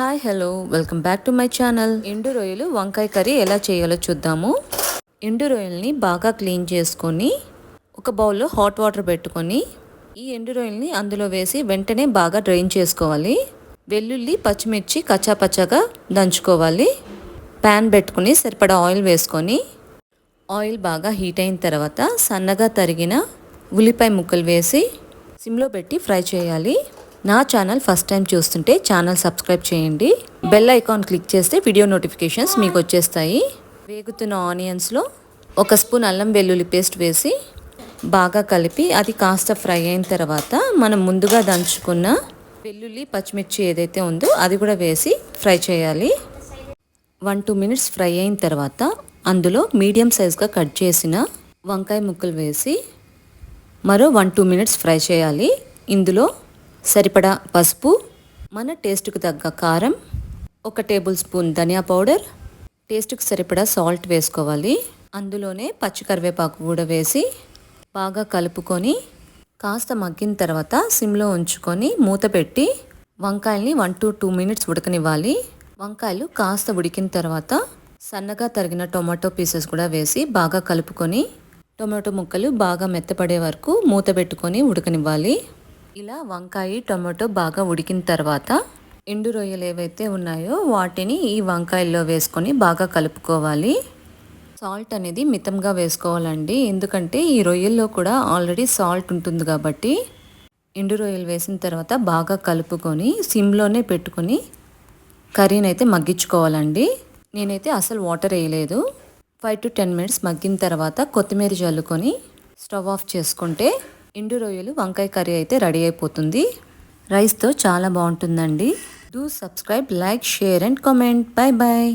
Hi hello. Welcome back to my channel. ఎండు రొయ్యలు వంకాయ కర్రీ ఎలా చేయాలో చూద్దాము. ఎండు రొయ్యల్ని బాగా క్లీన్ చేసుకొని ఒక బౌల్లో హాట్ వాటర్ పెట్టుకొని ఈ ఎండు రొయ్యల్ని అందులో వేసి వెంటనే బాగా డ్రైన్ చేసుకోవాలి. వెల్లుల్లి పచ్చిమిర్చి కచ్చాపచ్చాగా దంచుకోవాలి. ప్యాన్ పెట్టుకుని సరిపడా ఆయిల్ వేసుకొని ఆయిల్ బాగా హీట్ అయిన తర్వాత సన్నగా తరిగిన ఉల్లిపాయ ముక్కలు వేసి సిమ్లో పెట్టి ఫ్రై చేయాలి. నా ఛానల్ ఫస్ట్ టైం చూస్తుంటే ఛానల్ సబ్స్క్రైబ్ చేయండి. బెల్ ఐకాన్ క్లిక్ చేస్తే వీడియో నోటిఫికేషన్స్ మీకు వచ్చేస్తాయి. వేగుతున్న ఆనియన్స్లో ఒక స్పూన్ అల్లం వెల్లుల్లి పేస్ట్ వేసి బాగా కలిపి అది కాస్త ఫ్రై అయిన తర్వాత మనం ముందుగా దంచుకున్న వెల్లుల్లి పచ్చిమిర్చి ఏదైతే ఉందో అది కూడా వేసి ఫ్రై చేయాలి. వన్ టూ మినిట్స్ ఫ్రై అయిన తర్వాత అందులో మీడియం సైజ్గా కట్ చేసిన వంకాయ ముక్కలు వేసి మరో వన్ టూ మినిట్స్ ఫ్రై చేయాలి. ఇందులో సరిపడా పసుపు మన టేస్ట్కు తగ్గ కారం ఒక టేబుల్ స్పూన్ ధనియా పౌడర్ టేస్ట్కి సరిపడా సాల్ట్ వేసుకోవాలి. అందులోనే పచ్చి కరివేపాకు కూడా వేసి బాగా కలుపుకొని కాస్త మగ్గిన తర్వాత సిమ్లో ఉంచుకొని మూత పెట్టి వంకాయల్ని వన్ టు టూ మినిట్స్ ఉడకనివ్వాలి. వంకాయలు కాస్త ఉడికిన తర్వాత సన్నగా తరిగిన టొమాటో పీసెస్ కూడా వేసి బాగా కలుపుకొని టొమాటో ముక్కలు బాగా మెత్తపడే వరకు మూత పెట్టుకొని ఉడకనివ్వాలి. ఇలా వంకాయ టొమాటో బాగా ఉడికిన తర్వాత ఎండు రొయ్యలు ఏవైతే ఉన్నాయో వాటిని ఈ వంకాయల్లో వేసుకొని బాగా కలుపుకోవాలి. సాల్ట్ అనేది మితంగా వేసుకోవాలండి. ఎందుకంటే ఈ రొయ్యల్లో కూడా ఆల్రెడీ సాల్ట్ ఉంటుంది కాబట్టి ఎండు రొయ్యలు వేసిన తర్వాత బాగా కలుపుకొని సిమ్లోనే పెట్టుకొని కర్రీని అయితే మగ్గించుకోవాలండి. నేనైతే అసలు వాటర్ వేయలేదు. ఫైవ్ టు టెన్ మినిట్స్ మగ్గిన తర్వాత కొత్తిమీర చల్లుకొని స్టవ్ ఆఫ్ చేసుకుంటే ఎండు రొయ్యలు వంకాయ కర్రీ అయితే రెడీ అయిపోతుంది. రైస్తో చాలా బాగుంటుందండి. Do subscribe like share and comment bye bye